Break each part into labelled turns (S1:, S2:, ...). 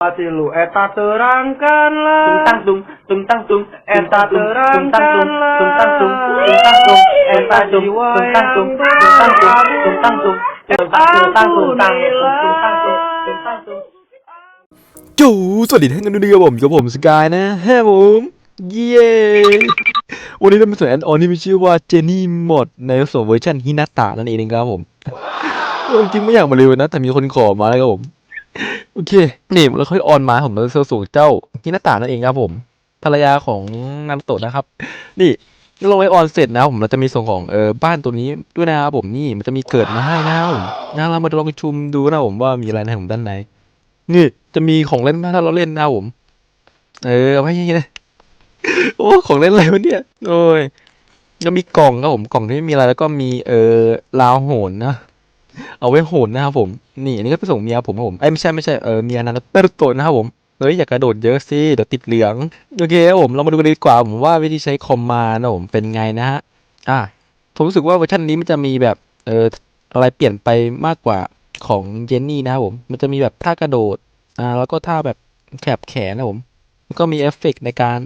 S1: Hati lu eta terangkanlah
S2: tung tung tang tung
S1: Eta terangkanlah
S2: tung tang tung tung tang tung eta tung tung tang tung tung tang tung tung tang tung tung tang tung tung tang tung tung tang tung tung tang tung
S3: จูสวัสดีท่านกันด้วยครับผมกับผมสกายนะฮะผมเย้วันนี้เรามาสอนแอนออนที่มีชื่อว่าเจนี่หมดในส่วนเวอร์ชันฮินาตะนั่นเองนะครับผมจริงๆไม่อยากมาเร็วนะแต่มีคนขอมาแล้วครับผมโอเค นี่เราค่อยออนมาผมเราเซลสูงเจ้าฮินาตะนั่นเองครับผมภรรยาของนารุโตะนะครับ นี่เราไว้ออนเสร็จนะผมเราจะมีส่งของเออบ้านตัวนี้ด้วยนะครับผมนี่มันจะมีเกิดมาให้นะครับผมงั้นเรามาลองชุมดูนะผมว่ามีอะไรในของด้านในนี่จะมีของเล่นถ้าเราเล่นนะผม เออเอาไว้ยังนี้นะโอ้ของเล่นอะไรวะเนี่ยโอ้ยก็มีกล่องครับผมกล่องที่มีอะไรแล้วก็มีเออราวโหนนะ เอาไว้โหนนะครับผม นี่อันนี้ก็ไปส่งเมียผมครับผมไอ้ไม่ใช่ไม่ใช่เออเมียนันเตอร์โตะนะครับผมเฮ้ยอย่ากระโดดเยอะสิเดี๋ยวติดเหลืองโอเคครับผมเรามาดูกันดีกว่าผมว่าวิธีใช้คอมมานะผมเป็นไงนะฮะอะผมรู้สึกว่าเวอร์ชันนี้มันจะมีแบบเอออะไรเปลี่ยนไปมากกว่าของเจนนี่นะครับผมมันจะมีแบบท่ากระโดดอ่าแล้วก็ท่าแบบแขบแขนนะผมก็มีเอฟเฟกต์ในการ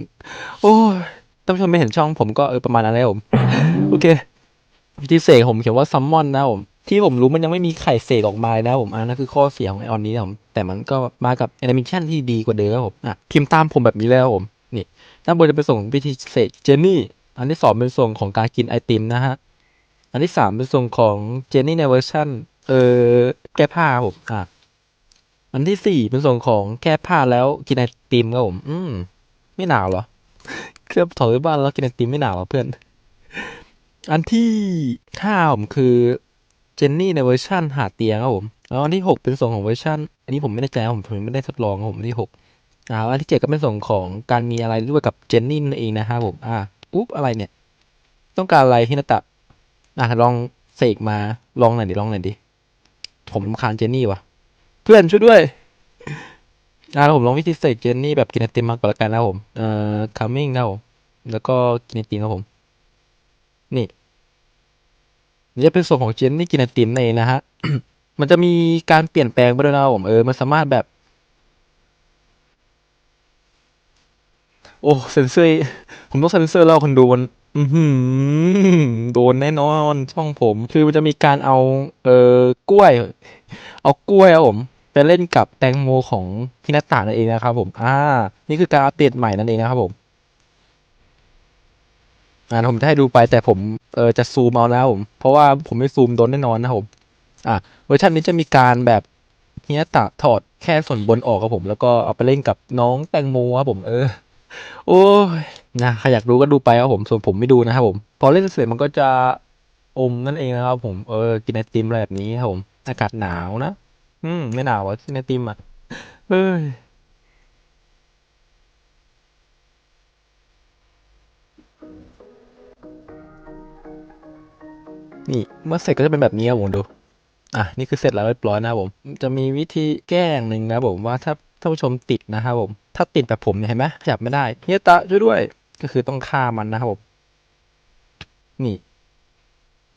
S3: โอ้ยท่านผู้ชมไม่เห็นช่องผมก็เออประมาณนั้นเลยครับผม โอเควิธีเสกผมเขียนว่าซัมมอนนะผม ที่ผมรู้มันยังไม่มีไข่เสกออกมาเลยนะผมอันนั้นคือข้อเสียของไอออนนี้นะผมแต่มันก็มากับแอนิเมชันที่ดีกว่าเดิมครับผมอะพิมพ์ตามผมแบบนี้แล้วผมนี่ด้านบนจะเป็นส่งวิธีเสกเจนนี่ อันที่สองเป็นส่งของการกินไอติมนะฮะอันที่สามเป็นส่งของเจนนี่ในเวอร์ชันเออแก้ผ้าผมอะอันที่สี่เป็นส่วนของแก้ผ้าแล้วกินไอติมครับผม อืมไม่หนาวเหรอเครื่องถอดไปบ้านแล้วกินไอติมไม่หนาวเหรอเพื่อน อันที่ห้าผมคือ เจนนี่ในเวอร์ชันหาเตียงครับผมแล้วอันที่หกเป็นส่วนของเวอร์ชันอันนี้ผมไม่แน่ใจผมผมไม่ได้ทดลองครับผมอันที่หกอ่าอันที่เจ็ดก็เป็นส่วนของการมีอะไรด้วยกับเจนนี่นั่นเองนะครับผมอ่าปุ๊บอะไรเนี่ย ต้องการอะไรฮินาตะอะลองเสกมาลองหน่อยดิลองหน่อยดิผมรำคาญเจนนี่วะเพื่อนช่วยด้วยอ่าผมลองวิธีเสกเจนนี่แบบกินไอติมมาก่อนละกันนะครับผมเอ่อ coming นะครับผมแล้วก็กินไอติมครับผม นี่ นี่จะเป็นส่วนของเจนนี่กินไอติมนั่นนะฮะ มันจะมีการเปลี่ยนแปลงไปด้วยนะผมเออ มันสามารถแบบ โอ้เซนเซอร์ ผมต้องเซนเซอร์แล้วคนดูมันอือหือโดนแน่นอนช่องผม คือมันจะมีการเอา เอ่อกล้วย เอากล้วยครับผมไปเล่นกับแตงโมของพินาตานั่นเองนะครับผม อ่า นี่คือการอัปเดตใหม่นั่นเองนะครับผม อ่าผมจะให้ดูไปแต่ผมเออจะซูมเอานะครับผม เพราะว่าผมไม่ซูมโดนแน่นอนนะผมอ่าเวอร์ชันนี้จะมีการแบบพินาตาถอดแค่ส่วนบนออกครับผม แล้วก็เอาไปเล่นกับน้องแตงโมครับผมเออ โอ้ยนะใครอยากดูก็ดูไปครับผม ส่วนผมไม่ดูนะครับผม พอเล่นเสร็จมันก็จะอมนั่นเองนะครับผมเออกินไอติมอะไรแบบนี้ครับผม อากาศหนาวนะ อืมไม่หนาวอะกินไอติมอะเฮ้ย นี่เมื่อเสร็จก็จะเป็นแบบนี้ครับผมดูอะนี่คือเสร็จแล้วเรียบร้อยนะครับผม จะมีวิธีแก้อย่างหนึ่งนะครับผมว่าถ้าท่านผู้ชมติดนะครับผม ถ้าติดแบบผมเนี่ยเห็นไหมขยับไม่ได้เฮียตะช่วยด้วยก็คือต้องฆ่ามันนะครับผมนี่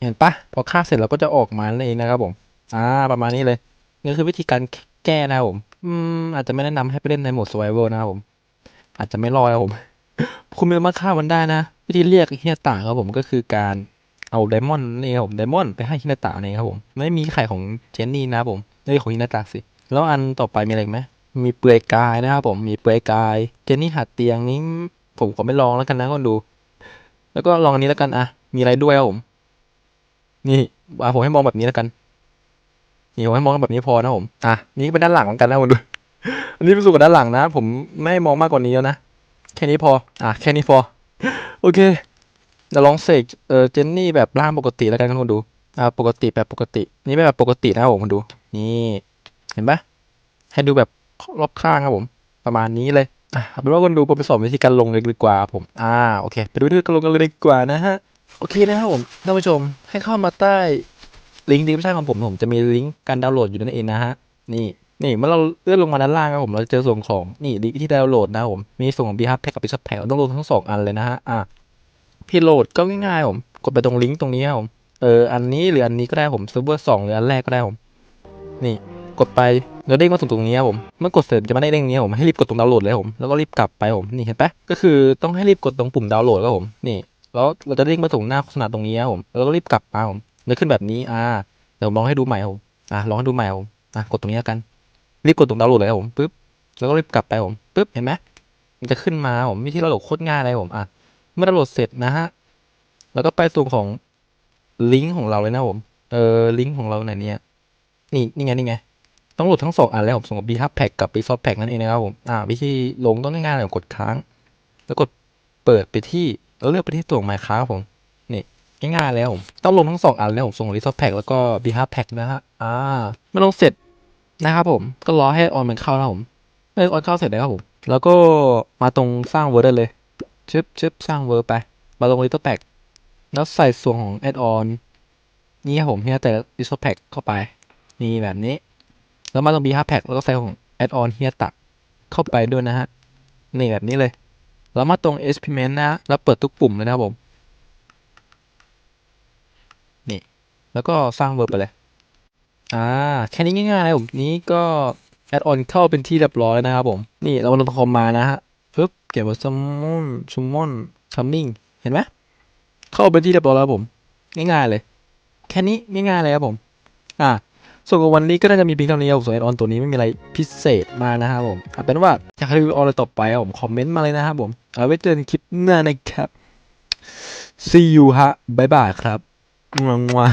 S3: เห็นปะพอฆ่าเสร็จเราก็จะออกมาเองนะครับผมอ่าประมาณนี้เลยนี่คือวิธีการแก้นะครับผมอืมอาจจะไม่แนะนำให้ไปเล่นในโหมด survival นะครับผม อาจจะไม่รอดครับผม คุณไม่สามารถฆ่ามันได้นะ วิธีเรียกเฮียตะครับผมก็คือการ เอาไดมอนด์นี่ครับผมไดมอนด์ไปให้ฮินาตะนี่ครับผมไม่มีไข่ของเจนนี่นะผมไม่ของฮินาตะสิแล้วอันต่อไปมีอะไรไหมมีเปลือยกายนะครับผมมีเปลือยกาย เจนนี่หัดเตียงนี้ผมขอไม่ลองแล้วกันนะคนดู แล้วก็ลองอันนี้แล้วกันอะมีอะไรด้วยครับผม นี่อะผมให้มองแบบนี้แล้วกันนี่ผมให้มองแบบนี้พอนะผมอะนี่เป็นด้านหลังเหมือนกันนะคุณดูอันนี้เป็นส่วนของด้านหลังนะ ผมไม่มองมากกว่านี้แล้วนะแค่นี้พอ อะแค่นี้พอ โอเค เดี๋ยวลองเสกเออเจนนี่แบบร่างปกติแล้วกันคุณดูอ่าปกติแบบปกติ นี่ไม่แบบปกตินะครับผมคุณดู นี่เห็นปะให้ดูแบบรอบข้างครับผม ประมาณนี้เลยอะเอาเป็นว่าคนดูผมไปสอนวิธีการลงเลยดีกว่าผมอ่าโอเคไปดูวิธีการลงกันเลยดีกว่านะฮะโอเคนะครับผมท่านผู้ชมให้เข้ามาใต้ลิงก์ดีไม่ใช่ของผมผมจะมีลิงก์การดาวน์โหลดอยู่นั่นเองนะฮะนี่นี่เมื่อเราเลื่อนลงมาด้านล่างครับผมเราจะเจอส่วนของนี่ลิงก์ที่ดาวน์โหลดนะผมมีส่วนของ b h a p แพ็กกับ b i s h o p แพ็กต้องลดทั้งสองอันเลยนะฮะอะ พีโหลดก็ง่ายๆผม กดไปตรงลิงก์ตรงนี้ครับผม เออ อันนี้หรืออันนี้ก็ได้ผมเซิร์ฟเวอร์สองหรืออันแรกก็ได้ผม นี่ กดไปแล้วเด้งมาถึงตรงนี้ครับผม เมื่อกดเสร็จจะมาได้เด้งนี้ครับผมให้รีบกดตรงดาวน์โหลดเลยครับผม แล้วก็รีบกลับไปครับผม นี่เห็นปะก็คือต้องให้รีบกดตรงปุ่มดาวน์โหลดครับผม นี่ แล้วเราจะเด้งมาถึงหน้าโฆษณาตรงนี้ครับผม แล้วก็รีบกลับมาครับผมจะขึ้นแบบนี้ อ่า เดี๋ยวลองให้ดูใหม่ครับผม อะลองให้ดูใหม่ครับผม อะกดตรงนี้แล้วกัน รีบกดตรงดาวน์โหลดเลยครับผมปึ๊บ แล้วก็รีบกลับไปครับผมปึ๊บ เห็นไหมมันจะขึ้นมาผมวิธีดาวน์โหลดโคตรง่ายเลยผม อะ มื่อดาวน์โหลดเสร็จนะฮะแล้วก็ไปส่วนของลิงก์ของเราเลยนะผม เออลิงก์ของเราไหนเนี่ย นี่นี่ไงนี่ไง ต้องโหลดทั้งสองอันแล้วผมส่งกับ b h u b Pack กับ b s o f t Pack นั่นเองนะครับผม อ่าวิธีลงต้องง่ายๆเลยกดค้าง แล้วกดเปิดไปที่แล้วเลือกไปที่ตัวของ Minecraft ครับผม นี่ง่ายๆแล้วผม ต้องลงทั้งสองอันแล้วผมส่งกับ b s o f t Pack แล้วก็ b h u b Pack นะฮะ อ่าเมื่อลงเสร็จนะครับผม ก็รอให้ออนมันเข้านะครับผมเมื่อออนเข้าเสร็จแล้วครับผม แล้วก็มาตรงสร้างเวอร์ได้เลย ชึบชึบสร้างเวอร์ไป มาลง Little Pack แล้วใส่ส่วนของ Add on นี่ครับผมที่แต่ Little Pack เข้าไป นี่แบบนี้ แล้วมาตรง B5 Pack แล้วก็ใส่ของ Add on เฮียตักเข้าไปด้วยนะฮะ นี่แบบนี้เลย แล้วมาตรง Experiment นะ แล้วเปิดทุกปุ่มเลยนะครับผม นี่ แล้วก็สร้างเวิร์บไปเลย อ่า แค่นี้ง่ายๆเลยผม นี้ก็ Add on เข้าเป็นที่เรียบร้อยแล้วนะครับผม นี่เราลงคอมมานะฮะ ปึ๊บเก็บว่า summon summon coming เห็นไหมเข้าเป็นที่เรียบร้อยแล้วผม ง่ายๆเลย แค่นี้ง่ายๆเลยครับผม อ่าส่วนขอวันนี้ก็น่าจะมีเพียงเท่านี้ครับส่วนอออนตัวนี้ไม่มีอะไรพิเศษมากนะครับผมเอาเป็นว่าอยากให้รีวิวออนอะไรต่อไปครับผมคอมเมนต์มาเลยนะครับผมเอาไว้เจอกันคลิปหน้านะครับ see you ฮะบ๊ายบายครับงวง